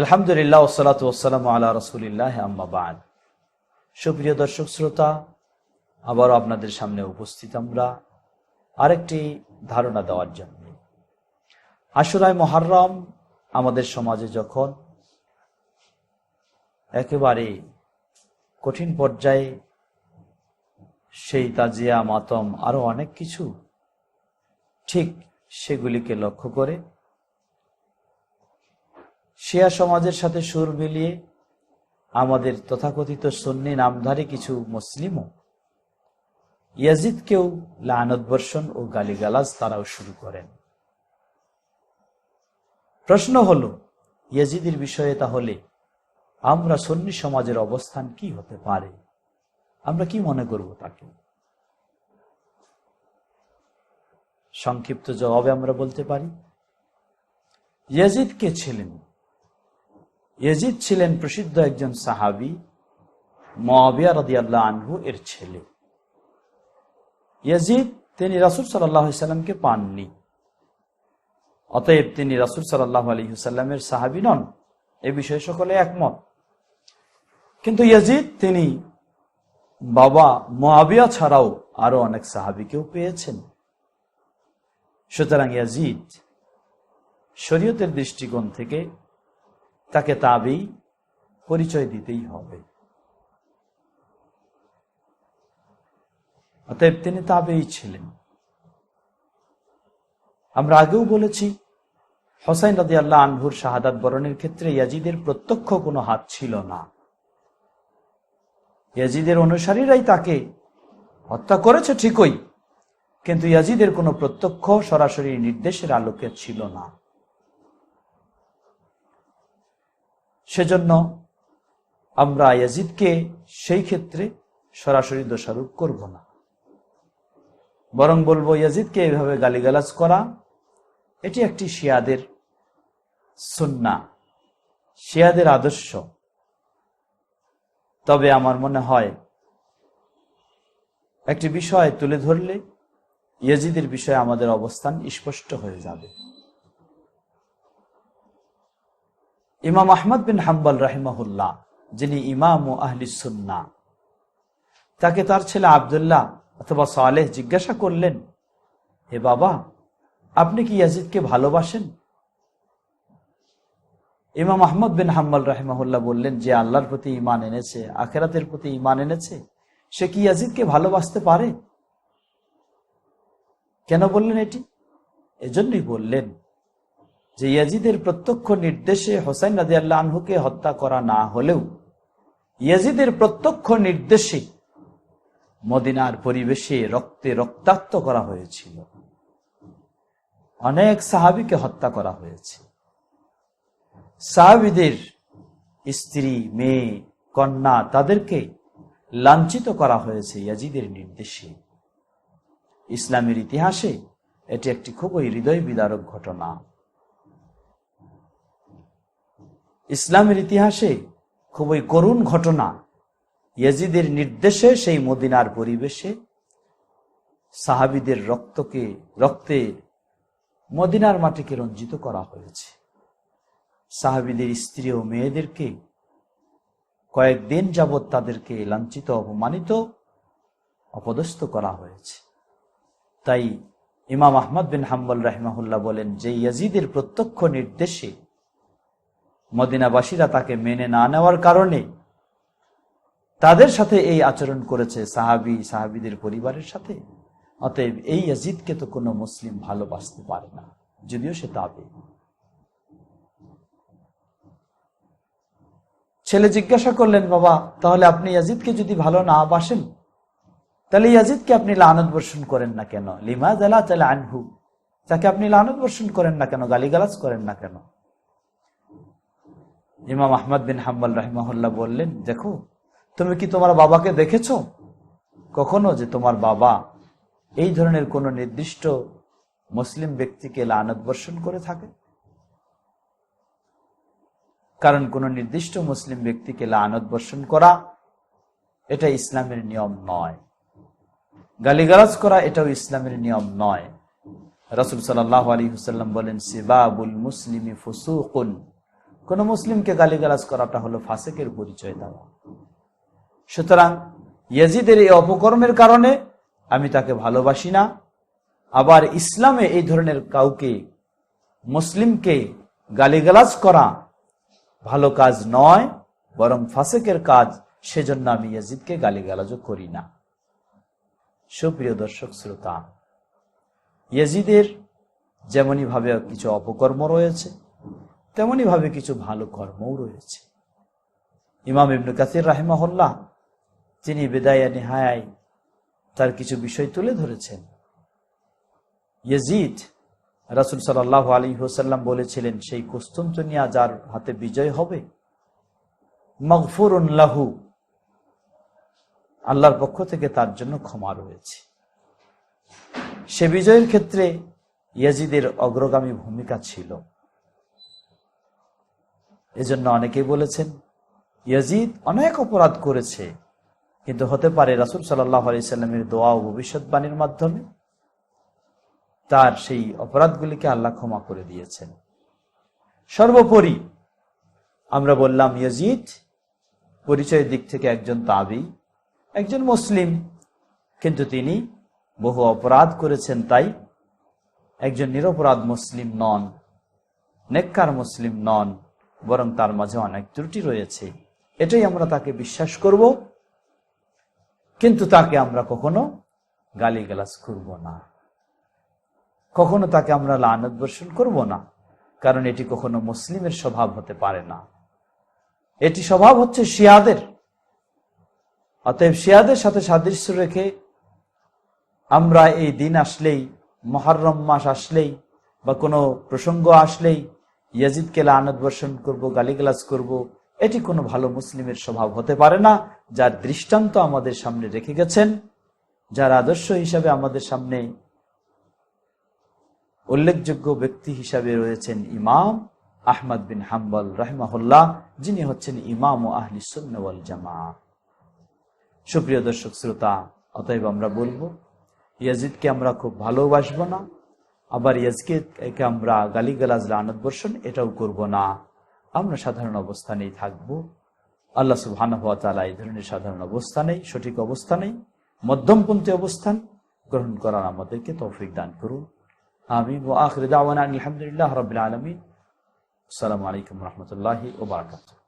আলহামদুলিল্লাহ ওসালাত ওসালাম আল্লাহ রসুলিল্লাহ আম্মাবাদ সুপ্রিয় দর্শক, শ্রোতা, আবারও আপনাদের সামনে উপস্থিত আমরা আরেকটি ধারণা দেওয়ার জন্য। আশুরায় মহারম আমাদের সমাজে যখন একেবারে কঠিন পর্যায়ে সেই তাজিয়া, মাতম আরও অনেক কিছু ঠিক সেগুলিকে লক্ষ্য করে শিয়া সমাজের সাথে সুর মিলিয়ে আমাদের তথাকথিত সন্নি নামধারী কিছু মুসলিমও। ইয়াজিদকেও লানত বর্ষণ ও গালিগালাজ তারাও শুরু করেন। প্রশ্ন হলো, ইয়াজিদের বিষয়ে তাহলে আমরা সন্নি সমাজের অবস্থান কি হতে পারে? আমরা কি মনে করব তাকে? সংক্ষিপ্ত জবাবে আমরা বলতে পারি ইয়াজিদ কে ছিলেন ইয়াজিদ ছিলেন প্রসিদ্ধ একজন সাহাবি মহাবিয়া রদিয়াল্লাহ আনহু এর ছেলে। ইয়াজিদ তিনি রাসুল সাল্লামকে পাননি। অতএব তিনি রাসুল সাল্লাহ আলী হুসাল্লামের সাহাবি নন। এ বিষয়ে সকলে একমত। কিন্তু ইয়াজিদ তিনি বাবা মহাবিয়া ছাড়াও আরও অনেক সাহাবিকেও পেয়েছেন। সুতরাং ইয়াজিদ শরীয়তের দৃষ্টিকোণ থেকে তাকে তাবেই পরিচয় দিতেই হবে। অতএব তিনি তাবেই ছিলেন। আমরা আগেও বলেছি, হোসাইন রাজি আল্লাহ আনহুর শাহাদাত বরণের ক্ষেত্রে ইয়াজিদের প্রত্যক্ষ কোনো হাত ছিল না। ইয়াজিদের অনুসারীরাই তাকে হত্যা করেছে ঠিকই, কিন্তু ইয়াজিদের কোনো প্রত্যক্ষ সরাসরি নির্দেশের আলোকে ছিল না। সেজন্য আমরা ইয়াজিদকে সেই ক্ষেত্রে সরাসরি দোষারোপ করব না। বরং বলব, ইয়াজিদকে এভাবে গালিগালাজ করা, এটি একটি শিয়াদের সুন্না, শিয়াদের আদর্শ। তবে আমার মনে হয়, একটি বিষয় তুলে ধরলে ইয়াজিদের বিষয়ে আমাদের অবস্থান স্পষ্ট হয়ে যাবে। ইমাম আহমদ বিন হাম্বাল রাহিমাহুল্লাহ, যিনি ইমাম ও আহলি সুন্না। তাকে তার ছেলে আবদুল্লাহ অথবা সালেহ জিজ্ঞাসা করলেন, হে বাবা, আপনি কি ইয়াজিদকে ভালোবাসেন? ইমাম আহমদ বিন হাম্বাল রাহিমাহুল্লাহ বললেন, যে আল্লাহর প্রতি ইমান এনেছে, আখেরাতের প্রতি ইমান এনেছে, সে কি ইয়াজিদকে ভালোবাসতে পারে? কেন বললেন এটি? এজন্যই বললেন যে ইয়াজিদের প্রত্যক্ষ নির্দেশে হোসাইন রাজি আল্লাহ আনহুকে হত্যা করা না হলেও ইয়াজিদের প্রত্যক্ষ নির্দেশে মদিনার পরিবেশে রক্তে রক্তাক্ত করা হয়েছিল। অনেক সাহাবিকে হত্যা করা হয়েছে। সাহাবিদের স্ত্রী, মেয়ে, কন্যা তাদেরকে লাঞ্ছিত করা হয়েছে ইয়াজিদের নির্দেশে। ইসলামের ইতিহাসে এটি একটি খুবই হৃদয় বিদারক ঘটনা। ইসলামের ইতিহাসে খুবই করুণ ঘটনা। ইয়াজিদের নির্দেশে সেই মদিনার পরিবেশে সাহাবিদের রক্তকে, রক্তে মদিনার মাটিকে রঞ্জিত করা হয়েছে। সাহাবিদের স্ত্রী ও মেয়েদেরকে কয়েকদিন যাবৎ তাদেরকে লাঞ্ছিত, অপমানিত, অপদস্থ করা হয়েছে। তাই ইমাম আহমদ বিন হাম্বল রাহিমাহুল্লাহ বলেন যে ইয়াজিদের প্রত্যক্ষ নির্দেশে মদিনাবাসীরা তাকে মেনে না নেওয়ার কারণে তাদের সাথে এই আচরণ করেছে সাহাবি, সাহাবিদের পরিবারের সাথে। অতএব এই ইয়াজিদকে তো কোনো মুসলিম ভালোবাসতে পারে না, যদিও সে তাবে। ছেলে জিজ্ঞাসা করলেন, বাবা, তাহলে আপনি ইয়াজিদকে যদি ভালো না বাসেন, তাহলে ইয়াজিদকে আপনি লানত বর্ষণ করেন না কেন? লিমা জালা তাহলে আনহু তাকে আপনি লানত বর্ষণ করেন না কেন? গালিগালাজ করেন না কেন? ইমাম আহমদ বিন হাম্বাল রাহিমাহুল্লাহ বললেন, দেখো, তুমি কি তোমার বাবাকে দেখেছ? কখনো যে তোমার বাবা এই ধরনের কোন নির্দিষ্ট মুসলিম ব্যক্তিকে লানত বর্ষণ করে থাকে? কারণ কোন নির্দিষ্ট মুসলিম ব্যক্তিকে লানত বর্ষণ করা, এটা ইসলামের নিয়ম নয়। গালিগালাজ করা, এটাও ইসলামের নিয়ম নয়। রাসুল সাল্লাহ আলী হুসাল্লাম বলেন, সিবাবুল মুসলিমি ফুসুকুন। কোন মুসলিমকে গালিগালাজ করাটা হলো ফাসেকের পরিচয় দেওয়া। সুতরাং ইয়াজিদের এই অপকর্মের কারণে আমি তাকে ভালোবাসি না। আবার ইসলামে এই ধরনের কাউকে, মুসলিমকে গালিগালাজ করা ভালো কাজ নয়, বরং ফাসেকের কাজ, সেজন্য আমি ইয়াজিদকে গালিগালাজও করি না। সুপ্রিয় দর্শক শ্রোতা, ইয়াজিদের যেমনই ভাবে কিছু অপকর্ম রয়েছে তেমনি ভাবে কিছু ভালো কর্মও রয়েছে। ইমাম ইবনু কাসির রাহেমাহুল্লাহ তিনি বেদায়া নেহায় তার কিছু বিষয় তুলে ধরেছেন। ইয়েজিদ, রাসুল সাল্লাহ আলী হোসাল্লাম বলেছিলেন, সেই কুস্তন্তনিয়া যার হাতে বিজয় হবে, মগফুরুন লাহু, আল্লাহর পক্ষ থেকে তার জন্য ক্ষমা রয়েছে। সে বিজয়ের ক্ষেত্রে ইয়াজিদের অগ্রগামী ভূমিকা ছিল। এজন্য অনেকেই বলেছেন, ইয়াজিদ অনেক অপরাধ করেছে, কিন্তু হতে পারে রাসুল সাল্লাহ আলি সাল্লামের দোয়া ও ভবিষ্যৎবাণীর মাধ্যমে তার সেই অপরাধগুলিকে আল্লাহ ক্ষমা করে দিয়েছেন। সর্বোপরি আমরা বললাম, ইয়াজিদ পরিচয়ের দিক থেকে একজন তাবি, একজন মুসলিম, কিন্তু তিনি বহু অপরাধ করেছেন, তাই একজন নিরপরাধ মুসলিম নন, নেককার মুসলিম নন। বরং তার মাঝে অনেক ত্রুটি রয়েছে। এটাই আমরা তাকে বিশ্বাস করব। কিন্তু তাকে আমরা কখনো গালিগালাজ করব না। কখনো তাকে আমরা লানত বর্ষণ করব না। কারণ এটি কখনো মুসলিমের স্বভাব হতে পারে না। এটি স্বভাব হচ্ছে শিয়াদের। অতএব শিয়াদের সাথে সাদৃশ্য রেখে আমরা এই দিন আসলেই, মহারম মাস আসলেই বা কোনো প্রসঙ্গ আসলেই ইয়াজিদকে লানত বর্ষণ করব, গালিগালাজ করব, এটি কোনো ভালো মুসলিমের স্বভাব হতে পারে না, যার দৃষ্টান্ত আমাদের সামনে রেখে গেছেন, যার আদর্শ হিসাবে আমাদের সামনে উল্লেখযোগ্য ব্যক্তি হিসাবে রয়েছেন ইমাম আহমদ বিন হাম্বল রহমাহুল্লাহ, যিনি হচ্ছেন ইমাম ও আহলি সুন্নওয়াল জামা সুপ্রিয় দর্শক, শ্রোতা, অতএব আমরা বলব, ইয়াজিদকে আমরা খুব ভালোবাসবো না আবার ইয়াজকে আমরা গালিগালাজ, লানত বর্ষণ এটাও করব না। আমরা সাধারণ অবস্থানেই থাকব। আল্লাহ তালা এই ধরনের সাধারণ অবস্থানেই সঠিক অবস্থানেই মধ্যমপন্থী অবস্থান গ্রহণ করার আমাদেরকে তৌফিক দান করুন। আমি ও আখরি দাওয়ান আলহামদুলিল্লাহ রবিল আলমী আসসালামু আলাইকুম রহমতুল্লাহি ওবরাকাতুহ